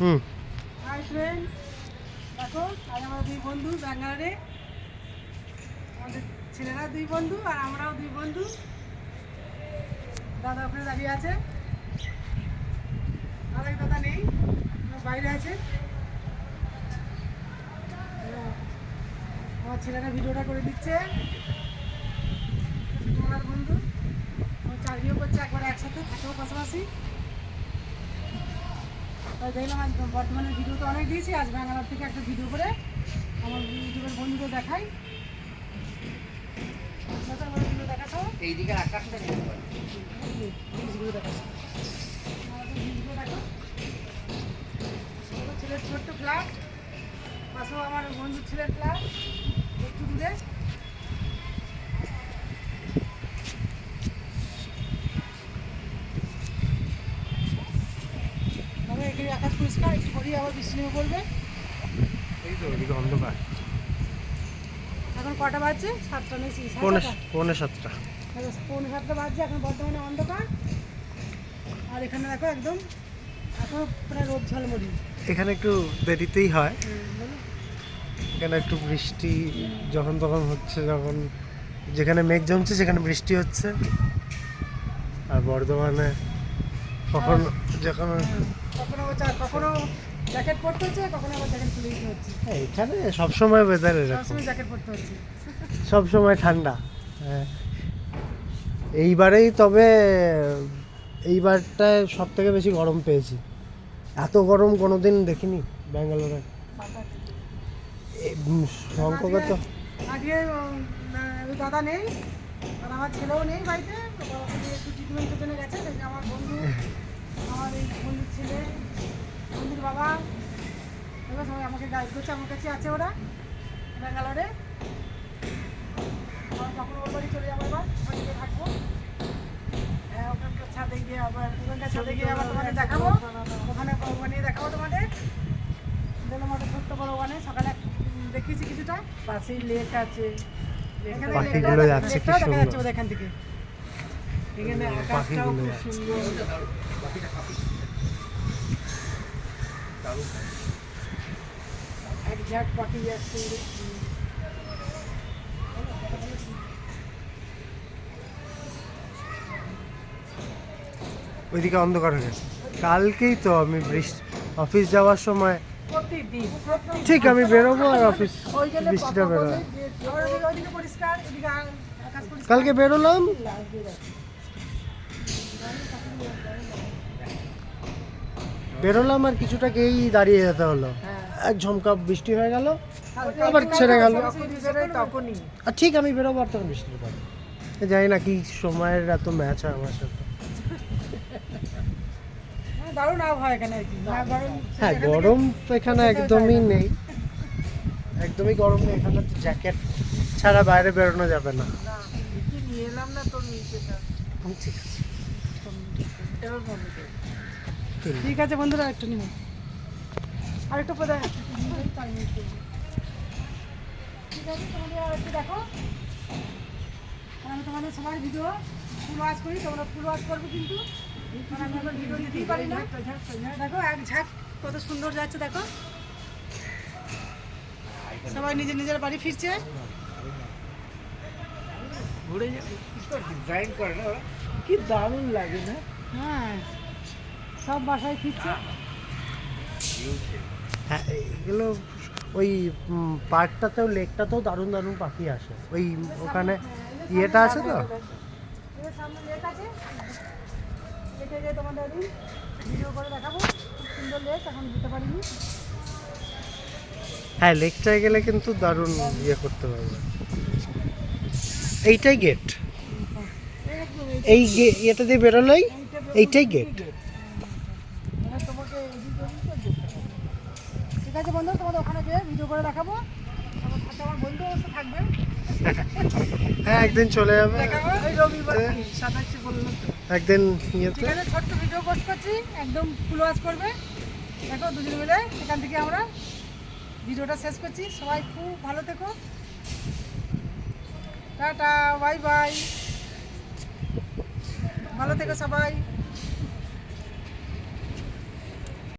হুম। Hi friend দেখো, আজ আমরা দুই বন্ধু ব্যাঙ্গালোরে। আমাদের ছেলেরা দুই বন্ধু আর আমরাও দুই বন্ধু। দাদা ওখানে দাঁড়িয়ে আছে। আর এক দাদা নেই বাইরে আছে। আমার ছেলেরা ভিডিওটা করে দিচ্ছে। তোমার বন্ধু চাকরিও করছে, একবার একসাথে, থাকেও পাশাপাশি। দেখলাম আজ বর্তমানে ভিডিও তো অনেক দিয়েছি আজ ব্যাঙ্গালোর থেকে একটা ভিডিও করে আমার ইউটিউবের বন্ধুদের দেখাই। এইদিকে আকাশটা ছেলের ছোট্ট ফ্ল্যাট পাশেও আমার বন্ধুর ছেলের ফ্ল্যাট একটু দূরে। আকাশ পরিষ্কার একটু পরেই আবার বৃষ্টি নেমে পড়বে। এই তো এদিকে অন্ধকার। এখন কটা বাজছে? সাতটা সাড়ে পৌনে পৌনে সাতটা। আচ্ছা, পৌনে সাতটা বাজছে এখন বর্তমানে অন্ধকার। আর এখানে দেখো একদম এখনও প্রায় রোদ ঝলমলি। এখানে একটু দেরিতেই হয়। এখানে একটু বৃষ্টি যখন তখন হচ্ছে যখন যেখানে মেঘ জমছে সেখানে বৃষ্টি হচ্ছে। আর বর্ধমানে কখন যখন কখনো আবার চা- কখনো জ্যাকেট পরতে হচ্ছে কখনো আবার জ্যাকেট খুলে দিতে হচ্ছে। এখানে সবসময় ওয়েদার এরকম। সবসময় জ্যাকেট পরতে হচ্ছে। সবসময় ঠান্ডা। হ্যাঁ। এইবারেই তবে এইবারটায় সব থেকে বেশি গরম পেয়েছি। এত গরম কোনোদিন দেখিনি ব্যাঙ্গালোরে। শঙ্ককে তো আজকে দাদা নেই। আর আমার ছেলেও নেই বাড়িতে একটু ট্রিটমেন্টের জন্য গেছে সেই আমার বন্ধু আমার এই বন্ধুর ছেলে বন্ধুর বাবা এবার সবাই আমাকে গাইড আমার কাছে আছে ওরা ব্যাঙ্গালোরে আর যখন ওর চলে যাব এবার বাড়িতে থাকব। হ্যাঁ, ওখানকার ছাদে গিয়ে আবার ওখানকার ছাদে গিয়ে আবার তোমাদের দেখাবো। ওখানে বানিয়ে দেখাবো তোমাদের। ওটা ছোট্ট বড় বানে সকালে দেখিয়েছি কিছুটা। পাশেই লেক আছে। পাখিগুলো যাচ্ছে কি সুন্দর। পাখিগুলো যাচ্ছে। এক পাখি যাচ্ছে ওইদিকে অন্ধকার হয়ে গেছে কালকেই তো আমি বৃষ্টি অফিস যাওয়ার সময় ঠিক আমি বেরোবো আর অফিস বৃষ্টিটা পরিষ্কার কালকে বেরোলাম। বেরোলাম আর কিছুটা গিয়েই দাঁড়িয়ে যেতে হলো। হ্যাঁ। এক ঝমকা বৃষ্টি হয়ে গেল আবার ছেড়ে গেল। ঠিক আমি বেরোবো আর তখন বৃষ্টির পরে। জানি না কি সময়ের এত ম্যাচ হয় আমার সাথে। দারুণ আবহাওয়া এখানে আর কি। হ্যাঁ, দারুণ হ্যাঁ গরম তো এখানে একদমই নেই। একদমই গরম নেই এখানে তো জ্যাকেট ছাড়া বাইরে বেরোনো যাবে না। না, কি নিয়ে এলাম না তোর নিচেটা ঠিক আছে। ঠিক আছে। বন্ধুরা একটু নিন আর একটু পরে ঠিক আছে তোমাদের আর একটু দেখো। আমি তোমাদের সবাই ভিডিও ফুল ওয়াশ করি তোমরা ফুল ওয়াশ করবে কিন্তু। কারণ আমি দিতেই পারি না দেখো এক ঝাঁক কত সুন্দর যাচ্ছে দেখো। সবাই নিজের নিজের বাড়ি ফিরছে। ঘুরে ডিজাইন করে না কি দারুণ লাগে না? হ্যাঁ সব বাসায় ফিরছে। হ্যাঁ এগুলো ওই পার্কটাতেও লেকটাতেও দারুণ দারুণ পাখি আসে। ওই ওখানে ইয়েটা আছে তো? সামনে লেক আছে। গিয়ে তোমাদের আমি ভিডিও করে দেখাবো। খুব সুন্দর লেক এখন দিতে পারিনি। হ্যাঁ লেকটায় গেলে কিন্তু দারুণ ইয়ে করতে পারবে। এইটাই গেট এই ইয়েটা দিয়ে বেরোলেই এইটাই গেট মানে। ঠিক আছে বন্ধু তোমাদের ওখানে গিয়ে ভিডিও করে দেখাবো। হ্যাঁ একদিন চলে যাবে। বললাম একদিন ইয়েতে ছোট্ট ভিডিও পোস্ট করছি একদম ফুল ওয়াচ করবে। দেখো দুজন মিলে এখান থেকে আমরা ভিডিওটা শেষ করছি। সবাই খুব ভালো থেকো। টাটা বাই বাই ভালো থেকো সবাই।